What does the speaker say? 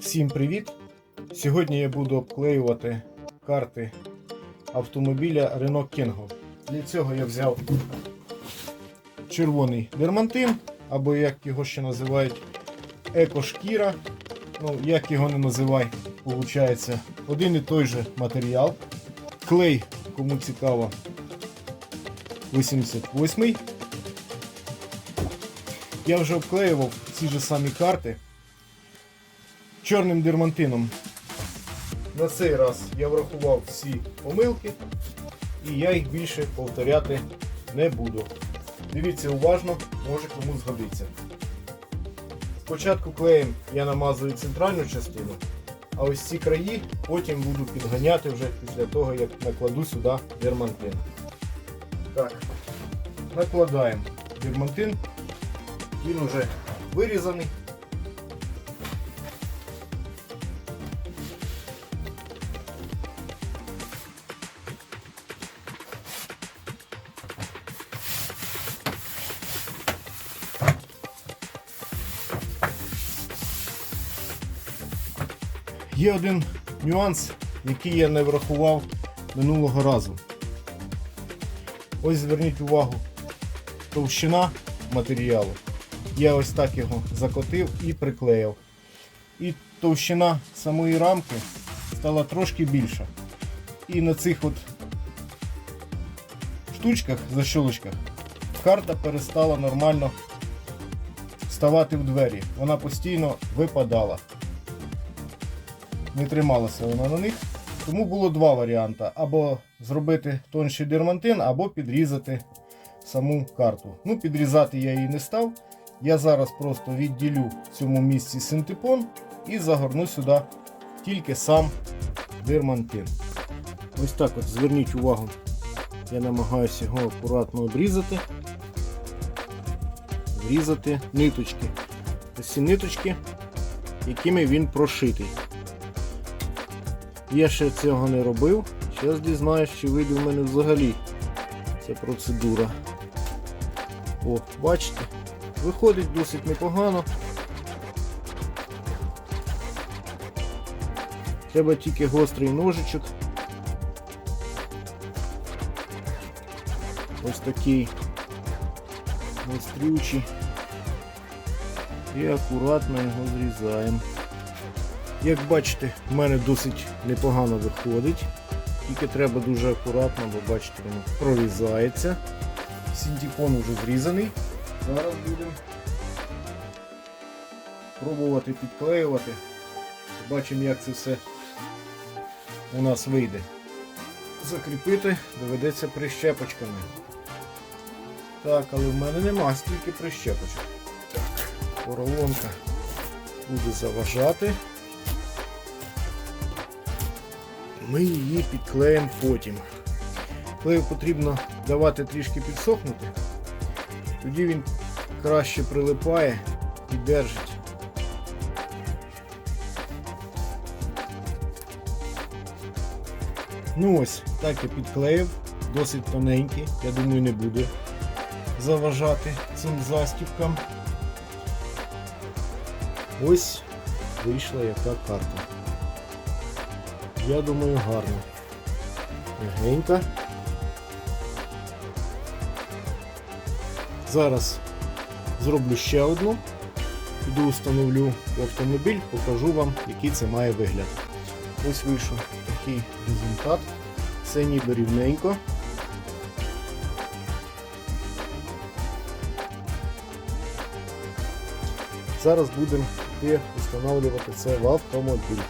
Всім привіт! Сьогодні я буду обклеювати карти автомобіля Renault Kangoo. Для цього я взяв червоний дермантин, або як його ще називають екошкіра. Ну, як його не називай, виходить, один і той же матеріал. Клей, кому цікаво, 88 Я вже обклеював ці ж самі карти чорним дермантином. На цей раз я врахував всі помилки і я їх більше повторяти не буду. Дивіться уважно, може кому згодиться. Спочатку клеєм я намазую центральну частину, а ось ці краї потім буду підганяти вже після того, як накладу сюди дермантин. Так, накладаємо дермантин. Він вже вирізаний. Є один нюанс, який я не врахував минулого разу. Ось зверніть увагу, товщина матеріалу. Я ось так його закотив і приклеїв. І товщина самої рамки стала трошки більша. І на цих от штучках, защолочках, карта перестала нормально ставати в двері. Вона постійно випадала не трималася вона на них. Тому було два варіанти: або зробити тонший дермантин, або підрізати саму карту. Ну, підрізати я її не став. Я зараз просто відділю в цьому місці синтепон і загорну сюди тільки сам дермантин. Ось так от зверніть увагу. Я намагаюся його акуратно обрізати, врізати ниточки. Ось ці ниточки, якими він прошитий. Я ще цього не робив. Зараз дізнаюсь, чи вийде в мене взагалі ця процедура. О, бачите, виходить досить непогано. Треба тільки гострий ножичок. Ось такий гострючий. І акуратно його зрізаємо. Як бачите, в мене досить непогано виходить. Тільки треба дуже акуратно, бо бачите, воно прорізається. Синтепон вже зрізаний. Зараз будемо пробувати підклеювати. Бачимо, як це все у нас вийде. Закріпити доведеться прищепочками. Так, але в мене нема стільки прищепочок. Так, поролонка буде заважати. Ми її підклеїмо потім. Клею потрібно давати трішки підсохнути, тоді він краще прилипає і держить. Ну ось, так я підклеїв, досить тоненький, я думаю, не буде заважати цим застібкам. Ось вийшла яка карта. Я думаю, гарно. Легенько. Зараз зроблю ще одну. Піду встановлю автомобіль, покажу вам, який це має вигляд. Ось вийшов такий результат. Все ніби рівненько. Зараз будемо встановлювати це в автомобіль.